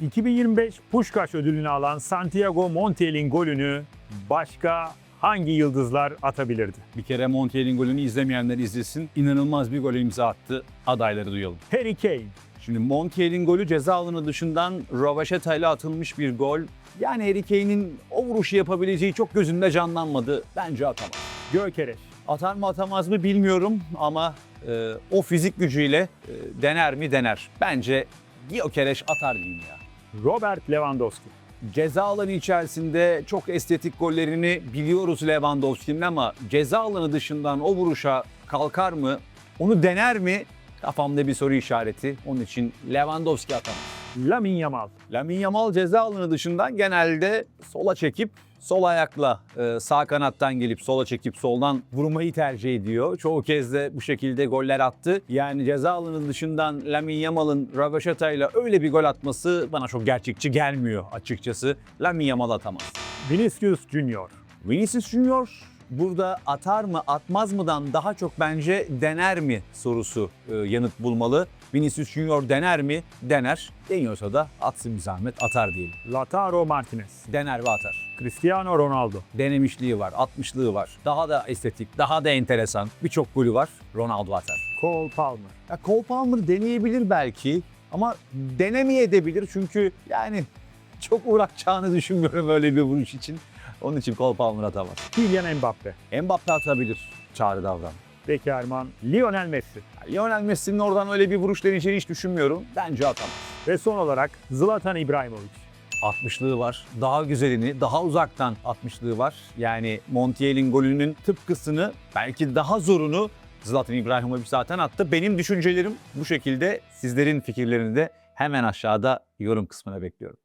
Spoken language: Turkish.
2025 Puskás ödülünü alan Santiago Montiel'in golünü başka hangi yıldızlar atabilirdi? Bir kere Montiel'in golünü izlemeyenler izlesin. İnanılmaz bir gol imza attı. Adayları duyalım. Harry Kane, Şimdi Montiel'in golü ceza alanı dışından Ravaşeta ile atılmış bir gol. Yani Harry Kane'in o vuruşu yapabileceği çok gözümde canlanmadı. Bence atamaz. Gökereş, Atar mı atamaz mı bilmiyorum ama e, o fizik gücüyle e, dener mi dener. Bence Gyökeres atar diyeyim ya. Robert Lewandowski, Ceza alanı içerisinde çok estetik gollerini biliyoruz Lewandowski'nin ama ceza alanı dışından o vuruşa kalkar mı? Onu dener mi? Kafamda bir soru işareti. Onun için Lewandowski atamaz. Lamine Yamal, Lamine Yamal ceza alanı dışından genelde sola çekip sol ayakla e, sağ kanattan gelip sola çekip soldan vurmayı tercih ediyor. Çoğu kez de bu şekilde goller attı. Yani ceza alanı dışından Lamine Yamal'ın Ravaşata ile öyle bir gol atması bana çok gerçekçi gelmiyor açıkçası. Lamine Yamal atamaz. Vinicius Junior, Vinicius Junior burada atar mı atmaz mıdan daha çok bence dener mi sorusu e, yanıt bulmalı. Vinicius Junior dener mi? Dener. Deniyorsa da atsın bir zahmet atar diyelim. Lautaro Martinez, Dener ve atar. Cristiano Ronaldo, Denemişliği var, atmışlığı var. Daha da estetik, daha da enteresan. Birçok golü var. Ronaldo atar. Cole Palmer, Ya Cole Palmer deneyebilir belki ama denemeyebilir çünkü yani çok uğraşacağını düşünmüyorum öyle bir vuruş için. Onun için Cole Palmer atamaz. Kylian Mbappe, Mbappe atabilir çağrı davran. Peki Erman, Lionel Messi Lionel Messi'nin oradan öyle bir vuruş deneyeceğini hiç düşünmüyorum. Bence atamaz. ve son olarak Zlatan İbrahimovic. 60'lığı var. Daha güzelini, daha uzaktan 60'lığı var. Yani Montiel'in golünün tıpkısını, belki daha zorunu Zlatan İbrahimovic zaten attı. Benim düşüncelerim bu şekilde. Sizlerin fikirlerini de hemen aşağıda yorum kısmına bekliyorum.